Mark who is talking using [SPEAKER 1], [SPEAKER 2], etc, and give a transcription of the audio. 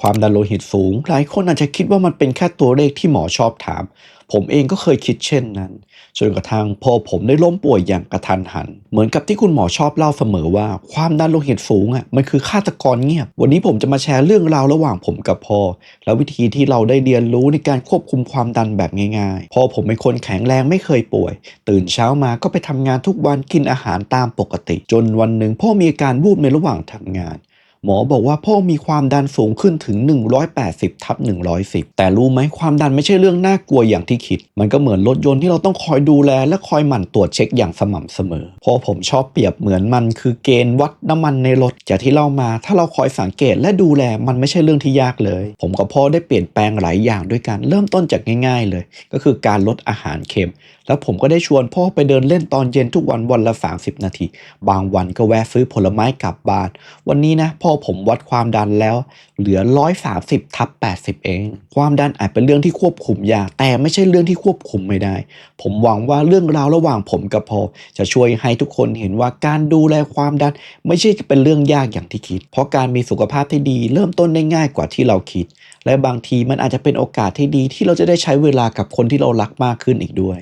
[SPEAKER 1] ความดันโลหิตสูง หลายคนอาจจะคิดว่ามันเป็นแค่ตัวเลขที่หมอชอบถาม ผมเองก็เคยคิดเช่นนั้น จนกระทั่งพอผมได้ล้มป่วยอย่างกระทันหัน เหมือนกับที่คุณหมอชอบเล่าเสมอว่า ความดันโลหิตสูงอะมันคือฆาตกรเงียบ วันนี้ผมจะมาแชร์เรื่องราวระหว่างผมกับพ่อ และวิธีที่เราได้เรียนรู้ในการควบคุมความดันแบบง่ายๆ พอผมเป็นคนแข็งแรงไม่เคยป่วย ตื่นเช้ามาก็ไปทำงานทุกวันกินอาหารตามปกติ จนวันหนึ่งพ่อมีอาการวูบในระหว่างทำงาน หมอบอกว่าพ่อมีความดันสูงขึ้นถึง 180ทับ110 แต่รู้ไหมความดันไม่ใช่เรื่องน่ากลัวอย่างที่คิด มันก็เหมือนรถยนต์ที่เราต้องคอยดูแลและคอยหมั่นตรวจเช็คอย่างสม่ำเสมอพราะผมชอบเปรียบเหมือนมันคือเกณฑ์วัดน้ำมันในรถจากที่เล่ามาถ้าเราคอยสังเกตและดูแลมันไม่ใช่เรื่องที่ยากเลย ผมกับพ่อได้เปลี่ยนแปลงหลายอย่างด้วยกันเริ่มต้นจากง่าย ๆ เลย ก็คือการลดอาหารเค็ม แล้วผมก็ได้ชวนพ่อไปเดินเล่นตอนเย็นทุกวันวันละ 30 นาที บางวันก็แวะซื้อผลไม้กลับบ้าน วันนี้นะพอผมวัดความดันแล้ว เหลือ 130ทับ80 เอง ความดันอาจเป็นเรื่องที่ควบคุมยากแต่ไม่ใช่เรื่องที่ควบคุมไม่ได้ ผมหวังว่าเรื่องราวระหว่างผมกับพอจะช่วยให้ทุกคนเห็นว่าการดูแลความดัน ไม่ใช่เป็นเรื่องยากอย่างที่คิด เพราะการมีสุขภาพที่ดี เริ่มต้นได้ง่ายกว่าที่เราคิด และบางทีมันอาจจะเป็นโอกาสที่ดีที่เราจะได้ใช้เวลากับคนที่เรารักมากขึ้นอีกด้วย